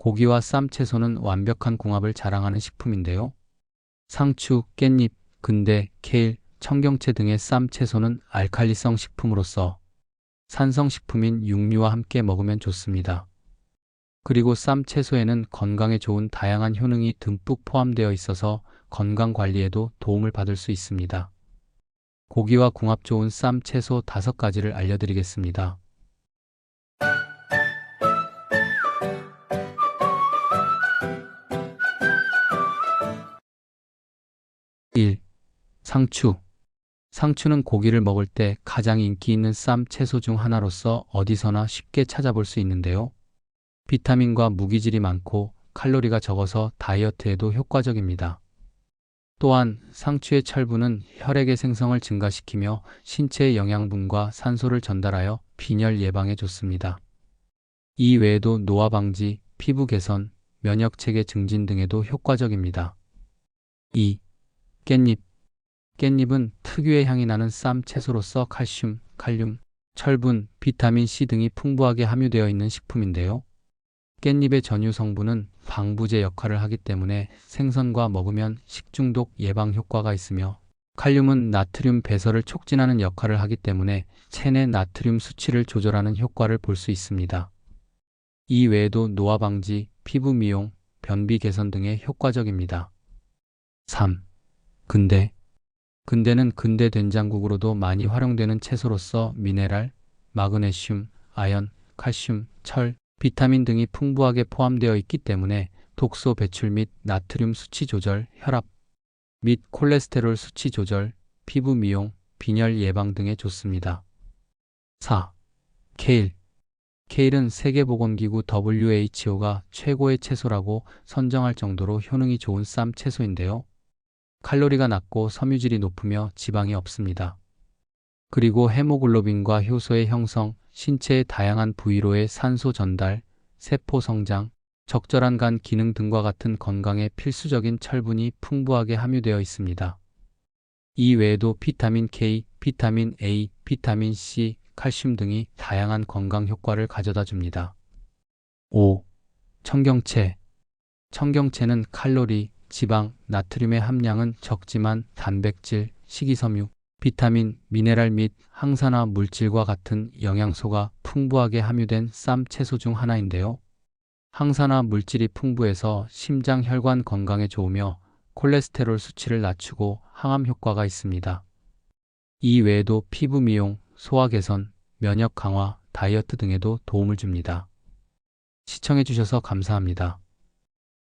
고기와 쌈 채소는 완벽한 궁합을 자랑하는 식품인데요. 상추, 깻잎, 근대, 케일, 청경채 등의 쌈 채소는 알칼리성 식품으로서 산성 식품인 육류와 함께 먹으면 좋습니다. 그리고 쌈 채소에는 건강에 좋은 다양한 효능이 듬뿍 포함되어 있어서 건강 관리에도 도움을 받을 수 있습니다. 고기와 궁합 좋은 쌈 채소 다섯 가지를 알려드리겠습니다. 1. 상추. 상추는 고기를 먹을 때 가장 인기 있는 쌈 채소 중 하나로서 어디서나 쉽게 찾아볼 수 있는데요. 비타민과 무기질이 많고 칼로리가 적어서 다이어트에도 효과적입니다. 또한 상추의 철분은 혈액의 생성을 증가시키며 신체의 영양분과 산소를 전달하여 빈혈 예방에 좋습니다. 이 외에도 노화 방지, 피부 개선, 면역 체계 증진 등에도 효과적입니다. 2. 깻잎. 깻잎은 특유의 향이 나는 쌈 채소로서 칼슘, 칼륨, 철분, 비타민 C 등이 풍부하게 함유되어 있는 식품인데요. 깻잎의 전유 성분은 방부제 역할을 하기 때문에 생선과 먹으면 식중독 예방 효과가 있으며 칼륨은 나트륨 배설을 촉진하는 역할을 하기 때문에 체내 나트륨 수치를 조절하는 효과를 볼 수 있습니다. 이 외에도 노화 방지, 피부 미용, 변비 개선 등에 효과적입니다. 3. 근대. 근대는 근대 된장국으로도 많이 활용되는 채소로서 미네랄, 마그네슘, 아연, 칼슘, 철, 비타민 등이 풍부하게 포함되어 있기 때문에 독소 배출 및 나트륨 수치 조절, 혈압 및 콜레스테롤 수치 조절, 피부 미용, 빈혈 예방 등에 좋습니다. 4. 케일. 케일은 세계보건기구 WHO가 최고의 채소라고 선정할 정도로 효능이 좋은 쌈 채소인데요. 칼로리가 낮고 섬유질이 높으며 지방이 없습니다. 그리고 헤모글로빈과 효소의 형성, 신체의 다양한 부위로의 산소 전달, 세포 성장, 적절한 간 기능 등과 같은 건강에 필수적인 철분이 풍부하게 함유되어 있습니다. 이 외에도 비타민 K, 비타민 A, 비타민 C, 칼슘 등이 다양한 건강 효과를 가져다 줍니다. 5. 청경채. 청경채는 칼로리, 지방, 나트륨의 함량은 적지만 단백질, 식이섬유, 비타민, 미네랄 및 항산화 물질과 같은 영양소가 풍부하게 함유된 쌈 채소 중 하나인데요. 항산화 물질이 풍부해서 심장 혈관 건강에 좋으며 콜레스테롤 수치를 낮추고 항암 효과가 있습니다. 이 외에도 피부 미용, 소화 개선, 면역 강화, 다이어트 등에도 도움을 줍니다. 시청해주셔서 감사합니다.